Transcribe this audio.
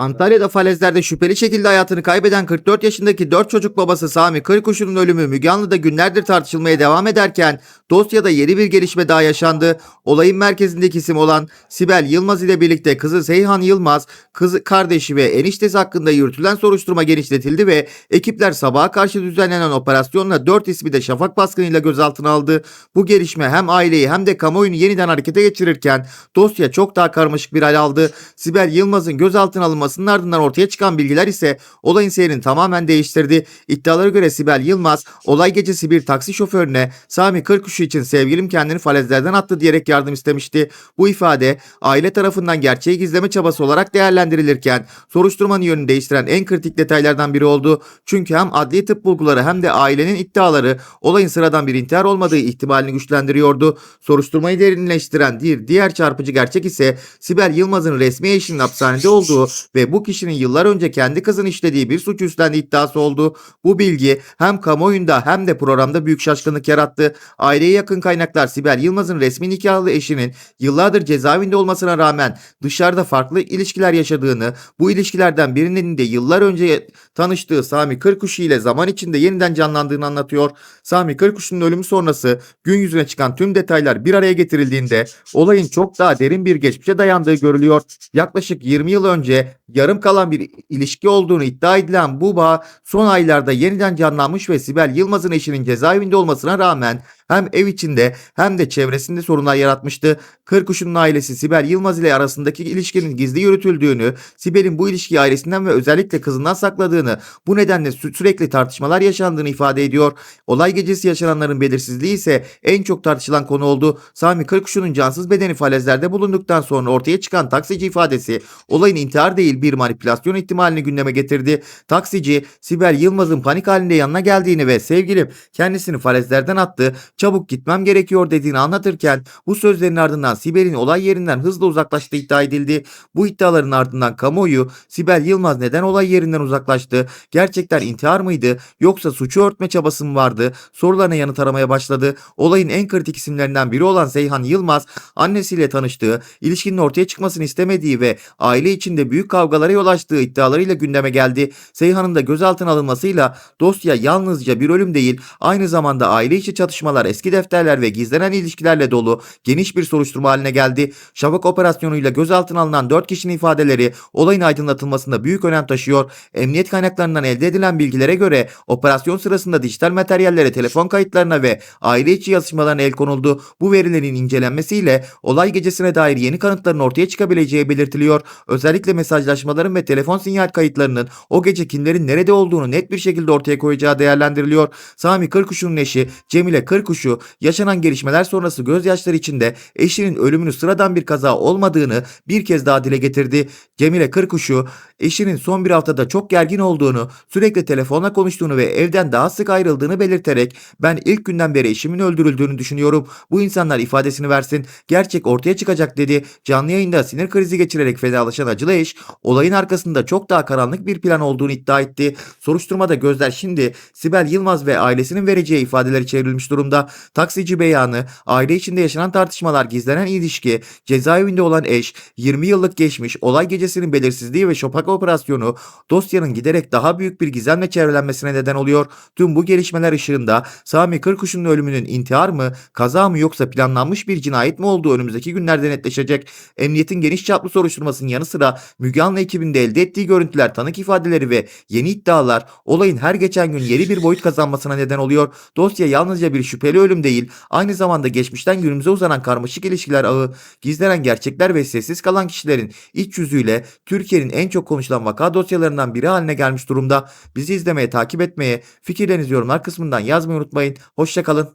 Antalya'da falezlerde şüpheli şekilde hayatını kaybeden 44 yaşındaki 4 çocuk babası Sami Kırkuşu'nun ölümü Müge Anlı'da günlerdir tartışılmaya devam ederken dosyada yeni bir gelişme daha yaşandı. Olayın merkezindeki isim olan Sibel Yılmaz ile birlikte kızı Seyhan Yılmaz, kızı kardeşi ve eniştesi hakkında yürütülen soruşturma genişletildi ve ekipler sabaha karşı düzenlenen operasyonla 4 ismi de şafak baskınıyla gözaltına aldı. Bu gelişme hem aileyi hem de kamuoyunu yeniden harekete geçirirken dosya çok daha karmaşık bir hal aldı. Sibel Yılmaz'ın gözaltına alınmasının ardından ortaya çıkan bilgiler ise olayın seyrini tamamen değiştirdi. İddialara göre Sibel Yılmaz olay gecesi bir taksi şoförüne Sami Kırkuşu için sevgilim kendini falezlerden attı diyerek yardım istemişti. Bu ifade aile tarafından gerçeği gizleme çabası olarak değerlendirilirken soruşturmanın yönünü değiştiren en kritik detaylardan biri oldu. Çünkü hem adli tıp bulguları hem de ailenin iddiaları olayın sıradan bir intihar olmadığı ihtimalini güçlendiriyordu. Soruşturmayı derinleştiren bir diğer çarpıcı gerçek ise Sibel Yılmaz'ın resmi eşinin hapishanede olduğu ve bu kişinin yıllar önce kendi kızını işlediği bir suç üstlendiği iddiası oldu. Bu bilgi hem kamuoyunda hem de programda büyük şaşkınlık yarattı. Aileye yakın kaynaklar Sibel Yılmaz'ın resmi nikahlı eşinin yıllardır cezaevinde olmasına rağmen dışarıda farklı ilişkiler yaşadığını, bu ilişkilerden birinin de yıllar önce tanıştığı Sami Kırkuşu ile zaman içinde yeniden canlandığını anlatıyor. Sami Kırkuşu'nun ölümü sonrası gün yüzüne çıkan tüm detaylar bir araya getirildiğinde olayın çok daha derin bir geçmişe dayandığı görülüyor. Yaklaşık 20 yıl önce yarım kalan bir ilişki olduğunu iddia edilen bu bağ son aylarda yeniden canlanmış ve Sibel Yılmaz'ın eşinin cezaevinde olmasına rağmen hem ev içinde hem de çevresinde sorunlar yaratmıştı. Kırkuş'un ailesi Sibel Yılmaz ile arasındaki ilişkinin gizli yürütüldüğünü, Sibel'in bu ilişkiyi ailesinden ve özellikle kızından sakladığını, bu nedenle sü- sürekli tartışmalar yaşandığını ifade ediyor. Olay gecesi yaşananların belirsizliği ise en çok tartışılan konu oldu. Sami Kırkuş'un cansız bedeni falezlerde bulunduktan sonra ortaya çıkan taksici ifadesi olayın intihar değil bir manipülasyon ihtimalini gündeme getirdi. Taksici Sibel Yılmaz'ın panik halinde yanına geldiğini ve sevgilim kendisini falezlerden attı, çabuk gitmem gerekiyor dediğini anlatırken bu sözlerin ardından Sibel'in olay yerinden hızla uzaklaştığı iddia edildi. Bu iddiaların ardından kamuoyu Sibel Yılmaz neden olay yerinden uzaklaştı? Gerçekten intihar mıydı yoksa suçu örtme çabası mı vardı? Sorularına yanıt aramaya başladı. Olayın en kritik isimlerinden biri olan Seyhan Yılmaz annesiyle tanıştığı, ilişkinin ortaya çıkmasını istemediği ve aile içinde büyük kavgalara yol açtığı iddialarıyla gündeme geldi. Seyhan'ın da gözaltına alınmasıyla dosya yalnızca bir ölüm değil, aynı zamanda aile içi çatışmalar, eski defterler ve gizlenen ilişkilerle dolu geniş bir soruşturma haline geldi. Şafak operasyonuyla gözaltına alınan 4 kişinin ifadeleri olayın aydınlatılmasında büyük önem taşıyor. Emniyet kaynaklarından elde edilen bilgilere göre operasyon sırasında dijital materyallere, telefon kayıtlarına ve aile içi yazışmalarına el konuldu. Bu verilerin incelenmesiyle olay gecesine dair yeni kanıtların ortaya çıkabileceği belirtiliyor. Özellikle mesajlaşmaların ve telefon sinyal kayıtlarının o gece kimlerin nerede olduğunu net bir şekilde ortaya koyacağı değerlendiriliyor. Sami Kırkuşu'nun eşi Cemile Kırkuşu yaşanan gelişmeler sonrası gözyaşları içinde eşinin ölümünü sıradan bir kaza olmadığını bir kez daha dile getirdi. Cemile Kırkuşu eşinin son bir haftada çok gergin olduğunu, sürekli telefonla konuştuğunu ve evden daha sık ayrıldığını belirterek ben ilk günden beri eşimin öldürüldüğünü düşünüyorum. Bu insanlar ifadesini versin. Gerçek ortaya çıkacak dedi. Canlı yayında sinir krizi geçirerek fedalaşan acılı eş olayın arkasında çok daha karanlık bir plan olduğunu iddia etti. Soruşturmada gözler şimdi Sibel Yılmaz ve ailesinin vereceği ifadeleri çevrilmiş durumda. Taksici beyanı, aile içinde yaşanan tartışmalar, gizlenen ilişki, cezaevinde olan eş, 20 yıllık geçmiş, olay gecesinin belirsizliği ve şopak operasyonu dosyanın giderek daha büyük bir gizemle çevrelenmesine neden oluyor. Tüm bu gelişmeler ışığında Sami Kırkuş'un ölümünün intihar mı, kaza mı yoksa planlanmış bir cinayet mi olduğu önümüzdeki günlerde netleşecek. Emniyetin geniş çaplı soruşturmasının yanı sıra Müge Anlı ekibinde elde ettiği görüntüler, tanık ifadeleri ve yeni iddialar olayın her geçen gün yeni bir boyut kazanmasına neden oluyor. Dosya yalnızca bir şüpheli ölüm değil, aynı zamanda geçmişten günümüze uzanan karmaşık ilişkiler ağı, gizlenen gerçekler ve sessiz kalan kişilerin iç yüzüyle Türkiye'nin en çok konuşulan vaka dosyalarından biri haline gelmiş durumda. Bizi izlemeye, takip etmeye, fikirlerinizi yorumlar kısmından yazmayı unutmayın. Hoşçakalın.